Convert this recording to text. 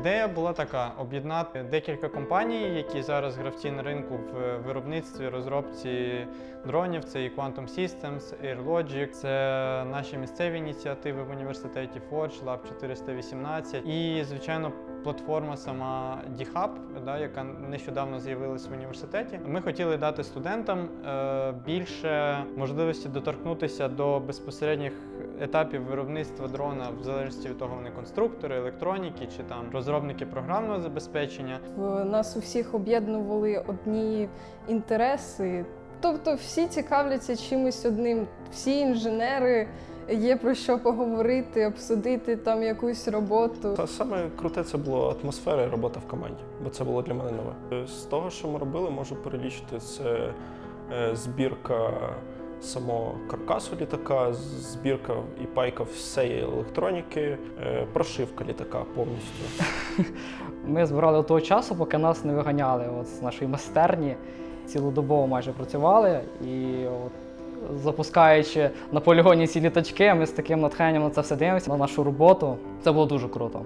Ідея була така: об'єднати декілька компаній, які зараз гравці на ринку в виробництві, розробці дронів. Це і Quantum Systems, AirLogic, це наші місцеві ініціативи в університеті Forge, Lab 418 і, звичайно, платформа сама DHub, да, яка нещодавно з'явилася в університеті. Ми хотіли дати студентам е, більше можливості доторкнутися до безпосередніх етапів виробництва дрона, в залежності від того, вони конструктори, електроніки чи там розробники програмного забезпечення. В нас у всіх об'єднували одні інтереси. Тобто всі цікавляться чимось одним, всі інженери є про що поговорити, обсудити там якусь роботу. Та саме круте це було атмосфера і робота в команді, бо це було для мене нове. З того, що ми робили, можу перелічити це е, збірка самого каркасу літака, збірка і пайка всієї електроніки, е, прошивка літака повністю. Ми збирали до того часу, поки нас не виганяли от з нашої майстерні. Цілодобово майже працювали і от, запускаючи на полігоні ці літачки, ми з таким натхненням на це все дивимося, на нашу роботу. Це було дуже круто.